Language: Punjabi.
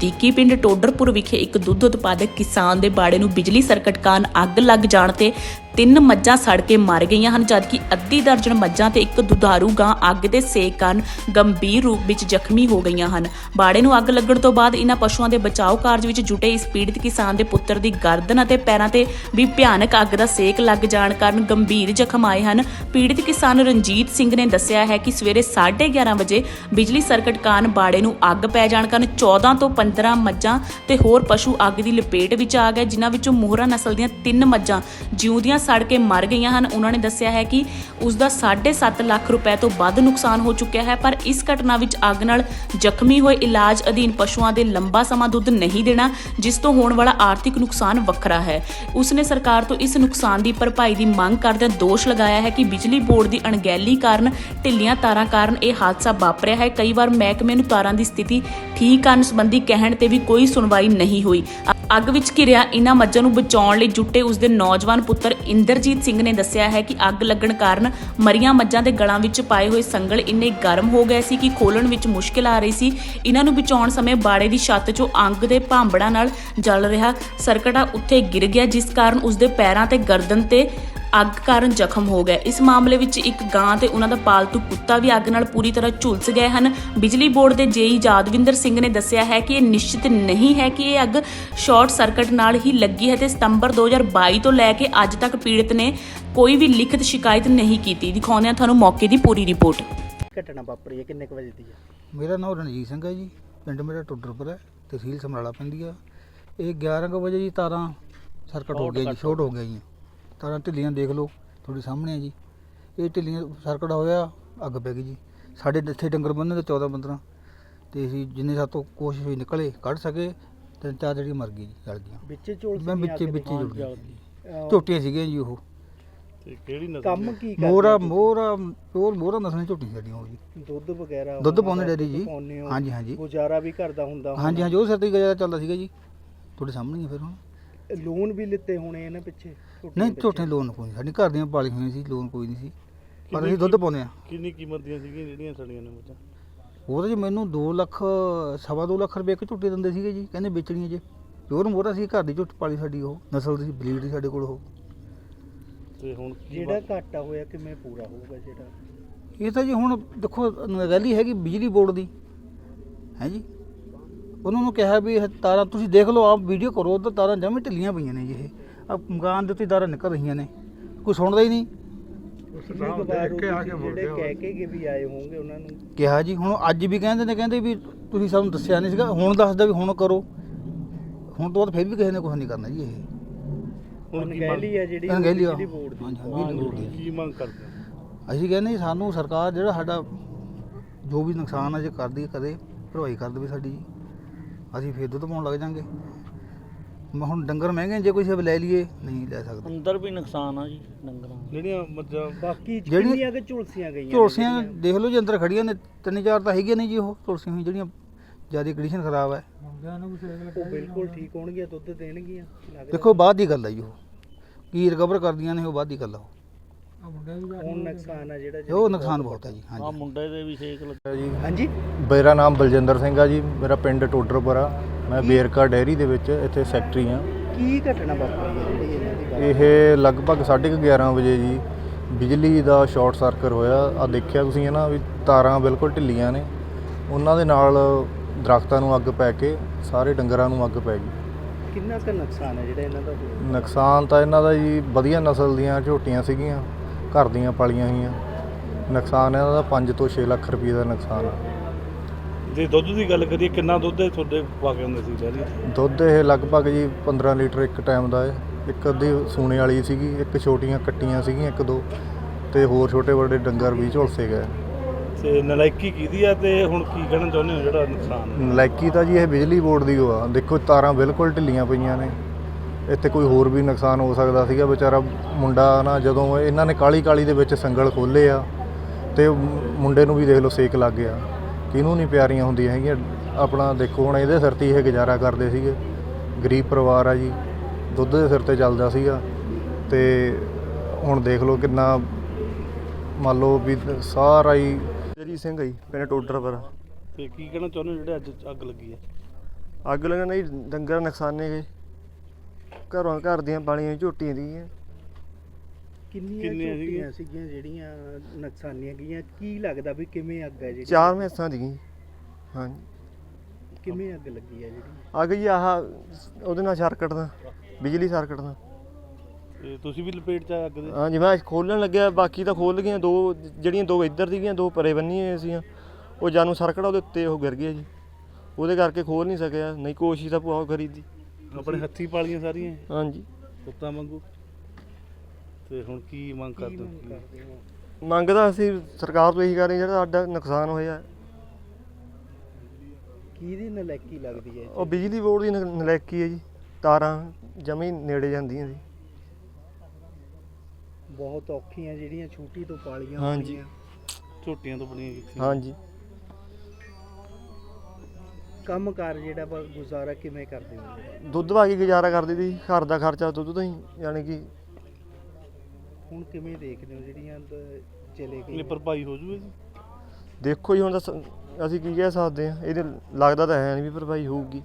ਨਜ਼ਦੀਕੀ ਪਿੰਡ ਟੋਡਰਪੁਰ ਵਿਖੇ ਇੱਕ ਦੁੱਧ ਉਤਪਾਦਕ ਕਿਸਾਨ ਦੇ ਬਾੜੇ ਨੂੰ ਬਿਜਲੀ ਸਰਕਟ ਕਾਰਨ ਅੱਗ ਲੱਗ ਜਾਣ ਤੇ ਤਿੰਨ ਮੱਝਾਂ ਸੜ ਕੇ ਮਰ ਗਈਆਂ ਹਨ, ਜਦਕਿ ਅੱਧੀ ਦਰਜਨ ਮੱਝਾਂ ਤੇ ਇੱਕ ਦੁਧਾਰੂ ਗਾਂ ਅੱਗ ਦੇ ਸੇਕ ਕਾਰਨ ਗੰਭੀਰ ਰੂਪ ਵਿੱਚ ਜ਼ਖਮੀ ਹੋ ਗਈਆਂ ਹਨ। ਬਾੜੇ ਨੂੰ ਅੱਗ ਲੱਗਣ ਤੋਂ ਬਾਅਦ ਇਹਨਾਂ ਪਸ਼ੂਆਂ ਦੇ ਬਚਾਓ ਕਾਰਜ ਵਿੱਚ ਜੁਟੇ ਇਸ ਪੀੜਤ ਕਿਸਾਨ ਦੇ ਪੁੱਤਰ ਦੀ ਗਰਦਨ ਅਤੇ ਪੈਰਾਂ ਤੇ ਵੀ ਭਿਆਨਕ ਅੱਗ ਦਾ ਸੇਕ ਲੱਗ ਜਾਣ ਕਾਰਨ ਗੰਭੀਰ ਜ਼ਖਮ ਆਏ ਹਨ। ਪੀੜਤ ਕਿਸਾਨ ਰਣਜੀਤ ਸਿੰਘ ਨੇ ਦੱਸਿਆ ਹੈ ਕਿ ਸਵੇਰੇ 11:30 ਵਜੇ ਬਿਜਲੀ ਸਰਕਟ ਕਾਰਨ ਬਾੜੇ ਨੂੰ ਅੱਗ ਪੈ ਜਾਣ ਕਾਰਨ 14 ਤੋਂ 15 ਮੱਝਾਂ ਤੇ ਹੋਰ ਪਸ਼ੂ ਅੱਗ ਦੀ ਲਪੇਟ ਵਿੱਚ ਆ ਗਏ, ਜਿਨ੍ਹਾਂ ਵਿੱਚੋਂ ਮੋਹਰਾ ਨਸਲ ਦੀਆਂ ਤਿੰਨ ਮੱਝਾਂ ਜਿਉਂਦੀਆਂ ਸੜ ਕੇ ਮਰ ਗਈਆਂ ਹਨ। ਉਹਨਾਂ ਨੇ ਦੱਸਿਆ ਹੈ ਕਿ ਉਸ ਦਾ 7.5 ਲੱਖ ਰੁਪਏ ਤੋਂ ਵੱਧ ਨੁਕਸਾਨ ਹੋ ਚੁੱਕਿਆ ਹੈ, ਪਰ ਇਸ ਘਟਨਾ ਵਿੱਚ ਅੱਗ ਨਾਲ ਜ਼ਖਮੀ ਹੋਏ ਇਲਾਜ ਅਧੀਨ ਪਸ਼ੂਆਂ ਦੇ ਲੰਬਾ ਸਮਾਂ ਦੁੱਧ ਨਹੀਂ ਦੇਣਾ, ਜਿਸ ਤੋਂ ਹੋਣ ਵਾਲਾ ਆਰਥਿਕ ਨੁਕਸਾਨ ਵੱਖਰਾ ਹੈ। ਉਸ ਨੇ ਸਰਕਾਰ ਤੋਂ ਇਸ ਨੁਕਸਾਨ ਦੀ ਭਰਪਾਈ ਦੀ ਮੰਗ ਕਰਦਿਆਂ ਦੋਸ਼ ਲਗਾਇਆ ਹੈ ਕਿ ਬਿਜਲੀ ਬੋਰਡ ਦੀ ਅਣਗਹਿਲੀ ਕਾਰਨ ਢਿੱਲੀਆਂ ਤਾਰਾਂ ਕਾਰਨ ਇਹ ਹਾਦਸਾ ਵਾਪਰਿਆ ਹੈ। ਕਈ ਵਾਰ ਮਹਿਕਮੇ ਨੂੰ ਤਾਰਾਂ ਦੀ ਸਥਿਤੀ ਠੀਕ ਕਰਨ ਸੰਬੰਧੀ ਕਹਿਣ ਤੇ ਵੀ ਕੋਈ ਸੁਣਵਾਈ ਨਹੀਂ ਹੋਈ। ਅੱਗ ਵਿੱਚ ਘਿਰਿਆ ਇਹਨਾਂ ਮੱਝਾਂ ਨੂੰ ਬਚਾਉਣ ਲਈ ਜੁਟੇ ਉਸ ਦੇ ਨੌਜਵਾਨ ਪੁੱਤਰ ਇੰਦਰਜੀਤ ਸਿੰਘ ਨੇ ਦੱਸਿਆ ਹੈ ਕਿ ਅੱਗ ਲੱਗਣ ਕਾਰਨ ਮਰੀਆਂ ਮੱਝਾਂ ਦੇ ਗਲਾਂ ਵਿੱਚ ਪਾਏ ਹੋਏ ਸੰਗਲ ਇੰਨੇ ਗਰਮ ਹੋ ਗਏ ਸੀ ਕਿ ਖੋਲਣ ਵਿੱਚ ਮੁਸ਼ਕਿਲ ਆ ਰਹੀ ਸੀ। ਇਹਨਾਂ ਨੂੰ ਬਚਾਉਣ ਸਮੇਂ ਬਾੜੇ ਦੀ ਛੱਤ 'ਚੋਂ ਅੰਗ ਦੇ ਭਾਂਬੜਾਂ ਨਾਲ ਜਲ ਰਿਹਾ ਸਰਕਟਾ ਉੱਥੇ ਗਿਰ ਗਿਆ, ਜਿਸ ਕਾਰਨ ਉਸ ਦੇ ਪੈਰਾਂ ਤੇ ਗਰਦਨ ਤੇ ਅੱਗ ਕਾਰਨ ਜ਼ਖਮ ਹੋ ਗਏ। ਇਸ ਮਾਮਲੇ ਵਿੱਚ ਇੱਕ ਗਾਂ ਤੇ ਉਹਨਾਂ ਦਾ ਪਾਲਤੂ ਕੁੱਤਾ ਵੀ ਅੱਗ ਨਾਲ ਪੂਰੀ ਤਰ੍ਹਾਂ ਝੁਲਸ ਗਏ ਹਨ। ਬਿਜਲੀ ਬੋਰਡ ਦੇ ਜੇਈ ਜਾਦਵਿੰਦਰ ਸਿੰਘ ਨੇ ਦੱਸਿਆ ਹੈ ਕਿ ਇਹ ਨਿਸ਼ਚਿਤ ਨਹੀਂ ਹੈ ਕਿ ਇਹ ਅੱਗ ਸ਼ਾਰਟ ਸਰਕਟ ਨਾਲ ਹੀ ਲੱਗੀ ਹੈ ਤੇ ਸਤੰਬਰ 2022 ਤੋਂ ਲੈ ਕੇ ਅੱਜ ਤੱਕ ਪੀੜਤ ਨੇ ਕੋਈ ਵੀ ਲਿਖਤ ਸ਼ਿਕਾਇਤ ਨਹੀਂ ਕੀਤੀ। ਦਿਖਾਉਂਦੇ ਹਾਂ ਤੁਹਾਨੂੰ ਮੌਕੇ ਦੀ ਪੂਰੀ ਰਿਪੋਰਟ। ਘਟਨਾ ਵਾਪਰੀ ਹੈ? ਕਿੰਨੇ ਕੁ ਵਜੇ ਦੀ ਹੈ? ਮੇਰਾ ਨਾਮ ਰਣਜੀਤ ਸਿੰਘ ਹੈ ਜੀ। ਪਿੰਡ ਮੇਰਾ ਟੁੱਡਰਪੁਰ ਹੈ। ਤਹਿਸੀਲ ਸਮਰਾਲਾ ਪੈਂਦੀ ਆ। ਇਹ 11 ਕੁ ਵਜੇ ਜੀ ਤਾਰਾਂ ਸਰਕਟ ਹੋ ਗਿਆ ਜੀ ਸ਼ਾਰਟ ਹੋ ਗਿਆ। ਜੀ। ਤਾਰਾਂ ਢਿੱਲੀਆਂ ਦੇਖ ਲਓ ਤੁਹਾਡੇ ਸਾਹਮਣੇ ਆ ਜੀ। ਇਹ ਢਿੱਲੀਆਂ ਸਰਕਟ ਹੋਇਆ ਅੱਗ ਪੈ ਗਈ ਜੀ। ਸਾਡੇ ਇੱਥੇ ਡੰਗਰ ਬੰਨੇ ਤੇ 14 15 ਤੇ ਅਸੀਂ ਜਿੰਨੇ ਸਾਤੋਂ ਕੋਸ਼ਿਸ਼ ਹੋਈ ਨਿਕਲੇ ਕੱਢ ਸਕੇ ਤੇ ਚਾਰ ਜਿਹੜੀ ਮਰ ਗਈ ਜੀ ਜਲ ਗਈਆਂ। ਵਿੱਚੇ ਝੋਲ ਮੈਂ ਵਿੱਚੇ ਦੇ? ਜੁੜ ਗਈ ਅਹ, ਝੋਟੀਆਂ ਸੀਗੀਆਂ ਜੀ ਉਹ। ਤੇ ਕਿਹੜੀ ਨਸਲ ਕੰਮ ਕੀ ਕਰਦੇ ਮੋਹਰਾ? ਮੋਹਰਾ ਹੋਰ ਮੋਹਰਾ ਨਸਲਾਂ ਝੋਟੀਆਂ ਸਾਡੀਆਂ ਉਹ ਜੀ। ਦੁੱਧ ਵਗੈਰਾ ਦੁੱਧ ਪਾਉਂਦੇ ਦਾ ਡੈਡੀ ਜੀ। ਹਾਂਜੀ ਹਾਂਜੀ। ਗੁਜ਼ਾਰਾ ਵੀ ਘਰ ਦਾ ਹੁੰਦਾ ਹਾਂਜੀ ਹਾਂਜੀ ਉਹ ਸਿਰ ਤੇ ਹੀ ਗੁਜ਼ਾਰਾ ਚੱਲਦਾ ਸੀਗਾ ਜੀ। ਤੁਹਾਡੇ ਸਾਹਮਣੇ ਹੀ ਫਿਰ ਹੁਣ। ਲੋਨ ਵੀ ਲਿੱਤੇ ਹੋਣੇ ਇਹਨਾਂ ਪਿੱਛੇ ਨਹੀਂ। ਝੋਟੇ ਲੋਨ ਕੋਈ ਨਹੀਂ ਸਾਡੀ ਘਰ ਦੀਆਂ ਪਾਲੀ ਹੋਈਆਂ ਸੀ ਲੋਨ ਕੋਈ ਨਹੀਂ ਸੀ। ਪਰ ਅਸੀਂ ਦੁੱਧ ਪਾਉਂਦੇ ਆ ਕਿੰਨੀ ਕੀਮਤ ਦੀਆਂ ਸੀਗੀਆਂ ਜਿਹੜੀਆਂ ਸੜੀਆਂ ਨੇ ਮੱਝਾਂ ਉਹ ਤਾਂ ਜੀ ਮੈਨੂੰ 2 ਲੱਖ ਸਵਾ ਦੋ ਲੱਖ ਰੁਪਏ ਇੱਕ ਝੋਟੇ ਦਿੰਦੇ ਸੀਗੇ ਜੀ ਕਹਿੰਦੇ ਵੇਚਣੀਆਂ ਜੇ। ਪਿਓਰ ਮੋਹਰਾ ਸੀ ਘਰ ਦੀ ਝੋਟੀ ਪਾਲੀ ਸਾਡੀ ਉਹ ਨਸਲ ਦੀ ਬਲੀਡ ਸੀ ਸਾਡੇ ਕੋਲ ਉਹ। ਤੇ ਹੁਣ ਕੀ ਜਿਹੜਾ ਘਾਟਾ ਹੋਇਆ ਕਿਵੇਂ ਪੂਰਾ ਹੋਊਗਾ ਜਿਹੜਾ? ਇਹ ਤਾਂ ਜੀ ਹੁਣ ਦੇਖੋ ਨਗੈਲੀ ਹੈਗੀ ਬਿਜਲੀ ਬੋਰਡ ਦੀ। ਹੈ ਜੀ? ਉਹਨਾਂ ਨੂੰ ਕਿਹਾ ਵੀ ਇਹ ਤਾਰਾਂ ਤੁਸੀਂ ਦੇਖ ਲਓ ਆਪ ਵੀਡੀਓ ਕਰੋ ਤਾਂ ਤਾਰਾਂ ਜਮੇ ਢਿੱਲੀਆਂ ਪਈਆਂ ਨੇ ਜੀ ਇਹ। ਆ ਮਕਾਨ ਦੇ ਉੱਤੇ ਤਾਰਾਂ ਨਿਕਲ ਰਹੀਆਂ ਨੇ। ਕੋਈ ਸੁਣਦਾ ਹੀ ਨਹੀਂ। ਕੁ ਕਹਿ ਕੇ ਗਏ ਵੀ ਆਏ ਹੋਣਗੇ ਉਹਨਾਂ ਨੂੰ। ਕਿਹਾ ਜੀ ਹੁਣ ਅੱਜ ਵੀ ਕਹਿੰਦੇ ਨੇ ਕਹਿੰਦੇ ਵੀ ਤੁਸੀਂ ਸਾਨੂੰ ਦੱਸਿਆ ਨਹੀਂ ਸੀਗਾ। ਹੁਣ ਦੱਸਦਾ ਵੀ ਹੁਣ ਕਰੋ। ਹੁਣ ਤੋਂ ਬਾਅਦ ਫਿਰ ਵੀ ਕਿਸੇ ਨੇ ਕੁਝ ਨਹੀਂ ਕਰਨਾ ਜੀ ਇਹ। ਹੁਣ ਅਣਗਹਿਲੀ ਹੈ ਜਿਹੜੀ ਅਣਗਹਿਲੀ ਆ। ਕੀ ਮੰਗ ਕਰਦੇ? ਅਸੀਂ ਕਹਿੰਦੇ ਸਾਨੂੰ ਸਰਕਾਰ ਜਿਹੜਾ ਸਾਡਾ ਜੋ ਵੀ ਨੁਕਸਾਨ ਹੈ ਜੇ ਕਰਦੀ ਕਦੇ ਭਰਵਾਈ ਕਰ ਦੇਵੇ ਸਾਡੀ ਜੀ। ਅਸੀਂ ਫਿਰ ਦੁੱਧ ਪਾਉਣ ਲੱਗ ਜਾਾਂਗੇ ਮੈਂ ਹੁਣ ਡੰਗਰ ਮਹਿੰਗੇ ਨੇ, ਜੇ ਕੋਈ ਸਭ ਲੈ ਲਈਏ ਨਹੀਂ ਲੈ ਸਕਦਾ ਅੰਦਰ ਵੀ ਨੁਕਸਾਨ ਆ ਜੀ ਡੰਗਰਾਂ ਦਾ। ਜਿਹੜੀਆਂ ਮੱਝਾਂ ਬਾਕੀ ਜਿਹੜੀ- ਕਿੰਨੀਆਂ ਕਿ ਝੁਲਸੀਆਂ ਗਈਆਂ ਨੇ ਝੋਲਸੀਆਂ ਜਿਹੜੀਆਂ? ਦੇਖ ਲਓ ਜੀ ਅੰਦਰ ਖੜੀਆਂ ਨੇ ਤਿੰਨ ਚਾਰ ਤਾਂ ਹੈਗੀਆਂ ਨੇ ਜੀ ਉਹ ਝੋਲਸੀਆਂ ਹੋਈਆਂ ਜਿਹੜੀਆਂ ਜ਼ਿਆਦਾ ਕੰਡੀਸ਼ਨ ਖਰਾਬ ਹੈ ਉਹ ਬਿਲਕੁਲ ਠੀਕ ਹੋਣਗੀਆਂ ਦੁੱਧ ਦੇਣਗੀਆਂ ਲੱਗਦਾ। ਦੇਖੋ ਬਾਅਦ ਦੀ ਗੱਲ ਹੈ ਜੀ ਉਹ ਕੀ ਰਿਕਵਰ ਕਰਦੀਆਂ ਨੇ ਉਹ ਬਾਅਦ ਦੀ ਗੱਲ ਆ ਉਹ ਹੁਣ ਨੁਕਸਾਨ ਆ ਜਿਹੜਾ ਉਹ ਨੁਕਸਾਨ ਬਹੁਤ ਹੈ ਜੀ ਹਾਂਜੀ। ਮੁੰਡੇ ਦੇ ਵੀ ਛੇਕ ਲੱਗਾ ਜੀ। ਹਾਂਜੀ? ਮੇਰਾ ਨਾਮ ਬਲਜਿੰਦਰ ਸਿੰਘ ਆ ਜੀ ਮੇਰਾ ਪਿੰਡ ਟੋਡਰਪੁਰਾ। ਮੈਂ ਬੇਰਕਾ ਡੈਰੀ ਦੇ ਵਿੱਚ ਇੱਥੇ ਸੈਕਟਰੀ ਆ। ਕੀ ਘਟਨਾ ਵਾਪਰੀ ਹੈ ਜਿਹੜੀ ਇਹਨਾਂ ਦੀ ਗੱਲ? ਇਹ ਲਗਭਗ 11:30 ਵਜੇ ਜੀ ਬਿਜਲੀ ਦਾ ਸ਼ਾਰਟ ਸਰਕਟ ਹੋਇਆ। ਆ ਦੇਖਿਆ ਤੁਸੀਂ ਹੈ ਨਾ ਵੀ ਤਾਰਾਂ ਬਿਲਕੁਲ ਢਿੱਲੀਆਂ ਨੇ। ਉਹਨਾਂ ਦੇ ਨਾਲ ਦਰਖਤਾਂ ਨੂੰ ਅੱਗ ਪੈ ਕੇ ਸਾਰੇ ਡੰਗਰਾਂ ਨੂੰ ਅੱਗ ਪੈ ਗਈ। ਕਿੰਨਾ ਕੁ ਨੁਕਸਾਨ ਹੈ ਜਿਹੜਾ ਇਹਨਾਂ ਦਾ ਹੋਇਆ? ਨੁਕਸਾਨ ਤਾਂ ਇਹਨਾਂ ਦਾ ਜੀ ਵਧੀਆ ਨਸਲ ਦੀਆਂ ਝੋਟੀਆਂ ਸੀਗੀਆਂ। ਘਰ ਦੀਆਂ ਪਾਲੀਆਂ ਹੋਈਆਂ। ਨੁਕਸਾਨ ਇਹਨਾਂ ਦਾ 5 ਤੋਂ 6 ਲੱਖ ਰੁਪਏ ਦਾ ਨੁਕਸਾਨ। ਆ ਜੇ ਦੁੱਧ ਦੀ ਗੱਲ ਕਰੀਏ ਕਿੰਨਾ ਦੁੱਧ ਇਹ ਤੁਹਾਡੇ ਪਾ ਕੇ ਹੁੰਦੇ ਸੀ ਡੈਰੀ ਦੁੱਧ ਇਹ ਲਗਭਗ ਜੀ 15 ਲੀਟਰ ਇੱਕ ਟਾਈਮ ਦਾ ਹੈ। ਇੱਕ ਅੱਧੀ ਸੂਣੇ ਵਾਲੀ ਸੀਗੀ ਇੱਕ ਛੋਟੀਆਂ ਕੱਟੀਆਂ ਸੀਗੀਆਂ ਇੱਕ ਦੋ। ਤੇ ਹੋਰ ਛੋਟੇ ਵੱਡੇ ਡੰਗਰ ਵੀ ਝੁਲਸੇ ਗਏ। ਤੇ ਨਲਾਇਕੀ ਕੀਦੀ ਆ ਤੇ ਹੁਣ ਕੀ ਕਹਿਣਾ ਚਾਹੁੰਦੇ ਹੋ ਜਿਹੜਾ ਨੁਕਸਾਨ? ਨਲਾਇਕੀ ਤਾਂ ਜੀ ਇਹ ਬਿਜਲੀ ਬੋਰਡ ਦੀ ਓ ਆ। ਦੇਖੋ ਤਾਰਾਂ ਬਿਲਕੁਲ ਢਿੱਲੀਆਂ ਪਈਆਂ ਨੇ। ਇੱਥੇ ਕੋਈ ਹੋਰ ਵੀ ਨੁਕਸਾਨ ਹੋ ਸਕਦਾ ਸੀਗਾ ਵਿਚਾਰਾ ਮੁੰਡਾ ਨਾ ਜਦੋਂ ਇਹਨਾਂ ਨੇ ਕਾਲੀ ਕਾਲੀ ਦੇ ਵਿੱਚ ਸੰਗਲ ਖੋਲੇ ਆ ਤੇ ਮੁੰਡੇ ਨੂੰ ਵੀ ਦੇਖ ਲਓ ਸੇਕ ਲੱਗ ਗਿਆ। ਕਿਹਨੂੰ ਨਹੀਂ ਪਿਆਰੀਆਂ ਹੁੰਦੀਆਂ ਹੈਗੀਆਂ। ਆਪਣਾ ਦੇਖੋ ਹੁਣ ਇਹਦੇ ਸਿਰ ਤੇ ਇਹ ਗੁਜ਼ਾਰਾ ਕਰਦੇ ਸੀਗੇ। ਗਰੀਬ ਪਰਿਵਾਰ ਆ ਜੀ ਦੁੱਧ ਦੇ ਸਿਰ ਤੇ ਚੱਲਦਾ ਸੀਗਾ ਤੇ ਹੁਣ ਦੇਖ ਲਓ ਕਿੰਨਾ ਮੰਨ ਲਓ ਵੀ ਸਾਰਾ ਹੀ ਜਰੀ ਸਿੰਘ ਹੈ ਜੀ ਪਿੰਡ ਟੋਡਰ ਪਰ ਤੇ ਕੀ ਕਹਿਣਾ ਚਾਹੁੰਦੇ ਹੋ ਜਿਹੜੇ ਅੱਜ ਅੱਗ ਲੱਗੀ ਹੈ? ਅੱਗ ਲੱਗਣ ਜੀ ਡੰਗਰ ਨੁਕਸਾਨੇ ਗਏ ਘਰੋਂ ਘਰ ਦੀਆਂ ਬਾਲੀਆਂ ਝੋਟੀਆਂ ਦੀਆਂ ਕਿੰਨੀਆਂ ਕਿੰਨੀਆਂ ਝੋਟੀਆਂ ਸੀਗੀਆਂ? ਜਿਹੜੀਆਂ ਨੁਕਸਾਨੀਆਂ ਗਈਆਂ? ਕੀ ਲੱਗਦਾ ਵੀ ਕਿਵੇਂ ਅੱਗ ਹੈ ਜਿਹੜੀ? ਚਾਰ ਮੈਸਾਂ ਦੀਆਂ ਹਾਂਜੀ। ਕਿਵੇਂ ਅੱਗ ਲੱਗੀ ਹੈ ਜਿਹੜੀ? ਅੱਗ ਜੀ ਆਹ ਉਹਦੇ ਨਾਲ ਸਰਕਟ ਦਾ ਬਿਜਲੀ ਸਰਕਟ ਦਾ ਤੇ ਤੁਸੀਂ ਵੀ ਲਪੇਟ ਚ ਆ ਅੱਗ ਦੇ? ਹਾਂਜੀ ਮੈਂ ਖੋਲਣ ਲੱਗਿਆ ਬਾਕੀ ਤਾਂ ਖੋਲ ਗਈਆਂ ਦੋ ਜਿਹੜੀਆਂ ਦੋ ਇੱਧਰ ਦੀਆਂ ਦੋ ਪਰੇ ਬੰਨੀਆਂ ਸੀਆਂ ਉਹ ਜਾਨੂੰ ਸਰਕਟ ਆ, ਉਹਦੇ ਉੱਤੇ ਉਹ ਗਿਰ ਗਿਆ ਜੀ। ਉਹਦੇ ਕਰਕੇ ਖੋਲ ਨਹੀਂ ਸਕਿਆ ਨਹੀਂ ਕੋਸ਼ਿਸ਼ ਤਾਂ ਬਹੁਤ ਕਰੀ ਦੀ ਆਪਣੇ ਹੱਥੀ ਪਾਲੀਆਂ ਸਾਰੀਆਂ? ਹਾਂਜੀ। ਕੁੱਤਾ ਵਾਂਗੂ? ਤੇ ਹੁਣ ਕੀ ਮੰਗ ਕਰਦੇ ਹੋ? ਮੰਗਦਾ ਅਸੀਂ ਸਰਕਾਰ ਤੋਂ ਇਹੀ ਕਰ ਰਹੇ ਜਿਹੜਾ ਸਾਡਾ ਨੁਕਸਾਨ ਹੋਇਆ। ਕਿਹਦੀ ਨਲਾਇਕੀ ਲੱਗਦੀ ਹੈ ਉਹ ਬਿਜਲੀ ਬੋਰਡ ਦੀ ਨ- ਨਲਾਇਕੀ ਹੈ ਜੀ। ਤਾਰਾਂ ਜਮੀ ਨੇੜੇ ਜਾਂਦੀਆਂ ਸੀ ਬਹੁਤ ਔਖੀਆਂ ਜਿਹੜੀਆਂ ਛੋਟੀ ਤੋਂ ਪਾਲੀਆਂ ਹਾਂਜੀ। ਝੋਟੀਆਂ ਤੋਂ ਬਣੀਆਂ ਕੀਤੀਆਂ ਹਾਂਜੀ। ਕੰਮਕਾਰ ਜਿਹੜਾ ਵਾ ਗੁਜ਼ਾਰਾ ਕਿਵੇਂ ਕਰਦੇ ਹੋ? ਦੁੱਧ ਪਾ ਕੇ ਗੁਜ਼ਾਰਾ ਕਰਦੀ ਸੀ ਘਰ ਦਾ ਖਰਚਾ ਦੁੱਧ ਤੋਂ ਹੀ ਯਾਨੀ ਕਿ ਹੁਣ ਕਿਵੇਂ ਦੇਖਦੇ ਹੋ ਜਿਹੜੀਆਂ ਦ- ਚਲੇ ਗਈਆਂ? ਭਰਪਾਈ ਹੋ ਜੂਵੇ ਜੀ? ਦੇਖੋ ਜੀ ਹੁਣ ਤਾਂ ਸ- ਅਸੀਂ ਕੀ ਕਹਿ ਸਕਦੇ ਹਾਂ ਇਹਦੇ ਲੱਗਦਾ ਤਾਂ ਹੈ ਨਹੀਂ ਵੀ ਭਰਪਾਈ ਹੋਊਗੀ।